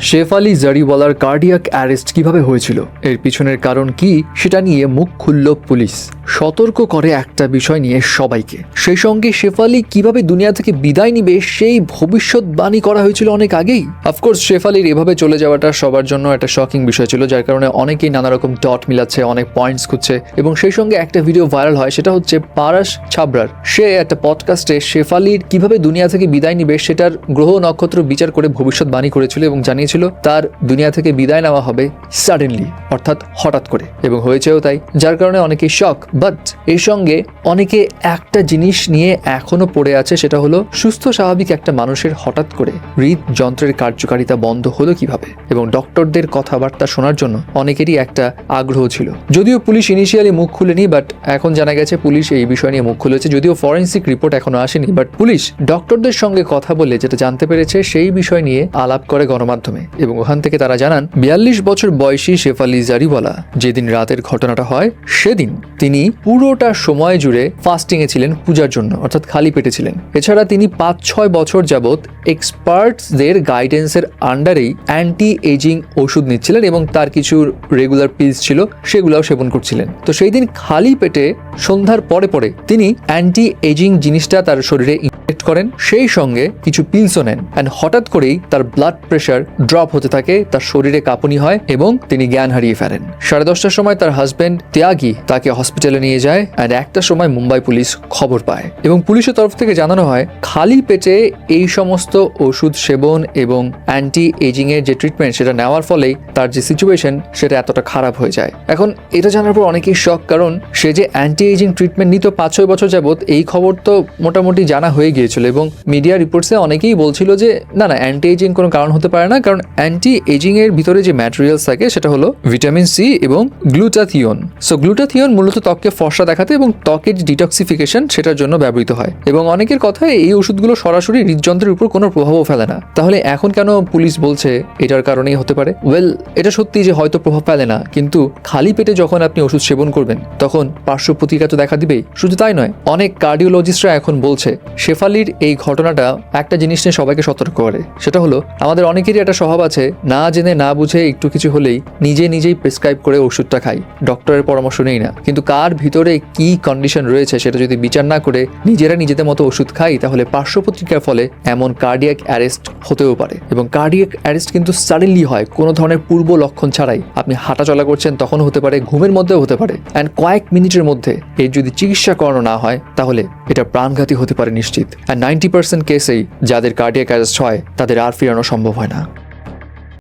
Shefali জারিওয়ালার cardiac arrest কীভাবে হয়েছিল? এর পিছনের কারণ কি সেটা নিয়ে মুখ খুলল পুলিশ। সতর্ক করে একটা বিষয় নিয়ে সবাইকে। সেই সঙ্গে শেফালি কীভাবে দুনিয়া থেকে বিদায় নিবে সেই ভবিষ্যৎবাণী করা হয়েছিল অনেক আগেই। অফকোর্স শেফালির এভাবে চলে যাওয়াটা সবার জন্য একটা শকিং বিষয় ছিল, যার কারণে অনেকেই নানা রকম ডট মিলাচ্ছে, অনেক পয়েন্টস খুঁজছে এবং সেই সঙ্গে একটা ভিডিও ভাইরাল হয়, সেটা হচ্ছে পারাস ছাবরার সে একটা পডকাস্টে শেফালির কীভাবে দুনিয়া থেকে বিদায় নিবে সেটার গ্রহ নক্ষত্র বিচার করে ভবিষ্যৎবাণী করেছিল এবং জানিয়েছিল তার দুনিয়া থেকে বিদায় নেওয়া হবে সাডেনলি অর্থাৎ হঠাৎ করে। এবং হয়েছেও তাই, যার কারণে অনেকে শক বাট এর সঙ্গে অনেকে একটা জিনিস নিয়ে এখনও পড়ে আছে, সেটা হলো সুস্থ স্বাভাবিক একটা মানুষের হঠাৎ করে হৃদযন্ত্রের কার্যকারিতা বন্ধ হলো কীভাবে? এবং ডক্টরদের কথাবার্তা শোনার জন্য অনেকেরই একটা আগ্রহ ছিল। যদিও পুলিশ ইনিশিয়ালি মুখ খুলেনি বাট এখন জানা গেছে পুলিশ এই বিষয় নিয়ে মুখ খুলেছে। যদিও ফরেন্সিক রিপোর্ট এখনও আসেনি বাট পুলিশ ডক্টরদের সঙ্গে কথা বলে যেটা জানতে পেরেছে, সেই বিষয় নিয়ে আলাপ করে গণমাধ্যমে। এবং ওখান থেকে তারা জানান, বিয়াল্লিশ বছর বয়সী শেফালি জারিওয়ালা যেদিন রাতের ঘটনাটা হয়, সেদিন তিনি পুরোটা সময় জুড়ে ফাস্টিং এ ছিলেন পূজার জন্য, অর্থাৎ খালি পেটে ছিলেন। এছাড়া তিনি পাঁচ ছয় বছর যাবৎ এক্সপার্টসদের গাইডেন্সের আন্ডারেই অ্যান্টি এজিং ওষুধ নিচ্ছিলেন এবং তার কিছু রেগুলার পিলস ছিল, সেগুলোও সেবন করছিলেন। তো সেই দিন খালি পেটে সন্ধ্যার পরে পরে তিনি অ্যান্টি এজিং জিনিসটা তার শরীরে ইনজেক্ট করেন, সেই সঙ্গে কিছু পিলসও নেন অ্যান্ড হঠাৎ করেই তার ব্লাড প্রেশার ড্রপ হতে থাকে, তার শরীরে কাঁপুনি হয় এবং তিনি জ্ঞান হারিয়ে ফেলেন সাড়ে দশটার সময় তার হাজব্যান্ড ত্যাগী তাকে হসপিটালে নিয়ে যায় অ্যান্ড একটা সময় মুম্বাই পুলিশ খবর পায় এবং পুলিশের তরফ থেকে জানানো হয়, খালি পেটে এই সমস্ত ওষুধ সেবন এবং অ্যান্টি এজিং এর যে ট্রিটমেন্ট সেটা নেওয়ার ফলেই তার যে সিচুয়েশন সেটা এতটা খারাপ হয়ে যায়। এখন এটা জানার পর অনেকেই শখ কারণ সে যে অ্যান্টি এজিং ট্রিটমেন্ট নিত পাঁচ ছয় বছর যাবত এই খবর তো মোটামুটি জানা হয়ে গিয়েছিল এবং মিডিয়া রিপোর্টসে অনেকেই বলছিল যে, না না অ্যান্টি এজিং কোনো কারণ হতে পারে না, কারণ অ্যান্টি এজিং এর ভিতরে যে ম্যাটেরিয়ালস থাকে সেটা হলো ভিটামিন সি এবং গ্লুটাথিয়ন সো গ্লুটাথিয়ন মূলত ত্বককে ফর্সা দেখাতে এবং ত্বকের ডিটক্সিফিকেশন সেটার জন্য ব্যবহৃত হয়। এবং অনেকের কথায় এই ওষুধগুলো সরাসরি হৃদযন্ত্রের উপর কোনো প্রভাবও ফেলে না। তাহলে এখন কেন পুলিশ বলছে এটার কারণেই হতে পারে? ওয়েল এটা সত্যি যে হয়তো প্রভাব ফেলে না, কিন্তু খালি পেটে যখন আপনি ওষুধ সেবন করবেন, তখন পার্শ্ব প্রতিক্রিয়া তো দেখা দিবেই। শুধু তাই নয়, অনেক কার্ডিওলজিস্টরা এখন বলছে শেফালির এই ঘটনাটা একটা জিনিস নিয়ে সবাইকে সতর্ক করে। সেটা হলো, আমাদের অনেকেরই একটা স্বভাব আছে, না জেনে, না বুঝে একটু কিছু হলেই নিজে নিজেই প্রেসক্রাইব করে ওষুধটা খাই। ডক্টরের পরামর্শ নেই না। কিন্তু কার ভিতরে কি কন্ডিশন রয়েছে সেটা যদি বিচার না করে নিজেরা নিজেদের মতো ওষুধ খাই, তাহলে পার্শ্ব প্রতিক্রিয়ার ফলে এমন কার্ডিয়াক অ্যারেস্ট হতেও পারে। এবং কার্ডিয়াক অ্যারেস্ট কিন্তু সাডেনলি হয়, কোনো ধরনের পূর্ব লক্ষণ ছাড়াই। আপনি হাঁটা চলা করছেন তখন হতে পারে, ঘুমের মধ্যেও হতে পারে। অ্যান্ড কয়েক মিনিটের মধ্যে এর যদি চিকিৎসা করানো না হয়, তাহলে এটা প্রাণঘাতী হতে পারে নিশ্চিত। অ্যান্ড নাইনটি পার্সেন্ট কেসেই যাদের কার্ডিয়াক অ্যারেস্ট হয় তাদের আর ফিরানো সম্ভব হয় না।